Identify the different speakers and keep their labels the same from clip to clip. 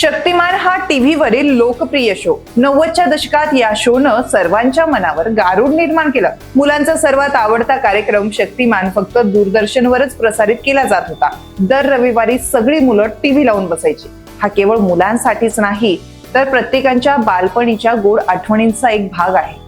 Speaker 1: शक्तिमान हा टीव्हीवरील लोकप्रिय शो नव्वदच्या दशकात या शोनं सर्वांच्या मनावर गारूड निर्माण केलं. मुलांचा सर्वात आवडता कार्यक्रम शक्तिमान फक्त दूरदर्शनवरच प्रसारित केला जात होता. दर रविवारी सगळी मुलं टीव्ही लावून बसायची. हा केवळ मुलांसाठीच नाही तर प्रत्येकांच्या बालपणीच्या गोड आठवणींचा एक भाग आहे.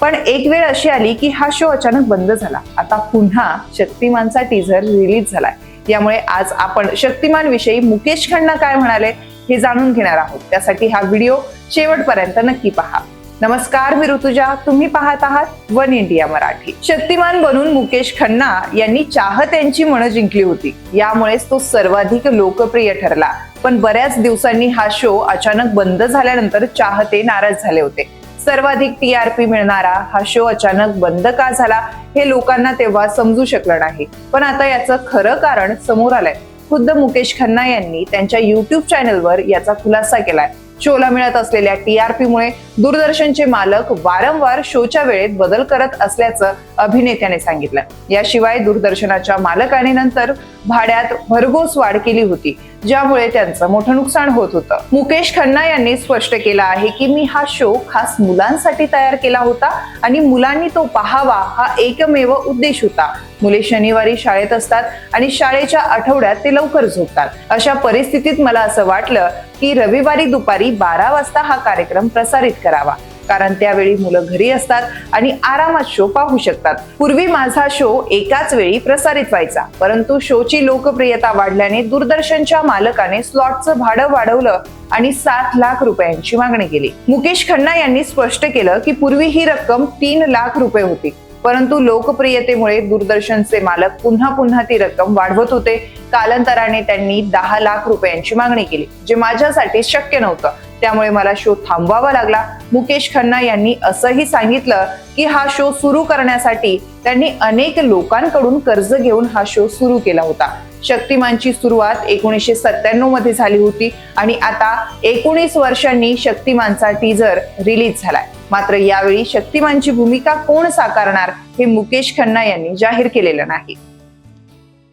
Speaker 1: पण एक वेळ अशी आली की हा शो अचानक बंद झाला. आता पुन्हा शक्तिमानचा टीझर रिलीज झालाय. यामुळे आज आपण शक्तिमान विषयी मुकेश खन्ना काय म्हणाले? हे जाणून घेणार आहोत. त्यासाठी हा व्हिडिओ शेवटपर्यंत नक्की पहा. नमस्कार मी ऋतुजा. तुम्ही पाहत आहात वन इंडिया मराठी. शक्तिमान बनून मुकेश खन्ना यांनी चाहत्यांची मनं जिंकली होती. यामुळेच तो सर्वाधिक लोकप्रिय ठरला. पण बऱ्याच दिवसांनी हा शो अचानक बंद झाल्यानंतर चाहते नाराज झाले होते. सर्वाधिक टी आर पी मिळणारा हा शो अचानक बंद का झाला हे लोकांना तेव्हा समजू शकलं नाही. पण आता याचं खरं कारण समोर आलंय. खुद्द मुकेश खन्ना यांनी त्यांच्या युट्यूब चॅनलवर याचा खुलासा केलाय. शोला मिळत असलेल्या टीआरपी मुळे दूरदर्शनचे मालक वारंवार शोच्या वेळेत बदल करत असल्याचं अभिनेत्याने सांगितलं. याशिवाय दूरदर्शनाच्या मालकाने नंतर भाड्यात भरघोस वाढ केली होती ज्यामुळे त्यांचं मोठं नुकसान होत होतं. मुकेश खन्ना यांनी स्पष्ट केलं आहे की मी हा शो खास मुलांसाठी तयार केला होता आणि मुलांनी तो पाहावा हा एकमेव उद्देश होता. मुले शनिवारी शाळेत असतात आणि शाळेच्या आठवड्यात ते लवकर झोपतात. अशा परिस्थितीत मला असं वाटलं की रविवारी दुपारी बारा वाजता हा कार्यक्रम प्रसारित करावा. कारण त्यावेळी मुलं घरी असतात आणि आरामात शो पाहू शकतात. पूर्वी माझा शो एकाच वेळी प्रसारित व्हायचा. परंतु शोची लोकप्रियता वाढल्याने दूरदर्शनच्या मालकाने स्लॉटचं भाडं वाढवलं आणि सात लाख रुपयांची मागणी केली. मुकेश खन्ना यांनी स्पष्ट केलं की पूर्वी ही रक्कम तीन लाख रुपये होती. परंतु लोकप्रियतेमुळे दूरदर्शनचे मालक पुन्हा पुन्हा ती रक्कम वाढवत होते. कालांतराने त्यांनी दहा लाख रुपयांची मागणी केली जे माझ्यासाठी शक्य नव्हतं. त्यामुळे मला शो थांबवावा लागला. मुकेश खन्ना यांनी असंही सांगितलं की हा शो सुरू करण्यासाठी त्यांनी अनेक लोकांकडून कर्ज घेऊन हा शो सुरू केला होता. शक्तिमानची सुरुवात एकोणीसशे सत्त्याण्णवमध्ये झाली होती आणि आता एकोणीस वर्षांनी शक्तिमानचा टीझर रिलीज झालाय. मात्र यावेळी शक्तिमानची भूमिका कोण साकारणार हे मुकेश खन्ना यांनी जाहीर केलेलं नाही.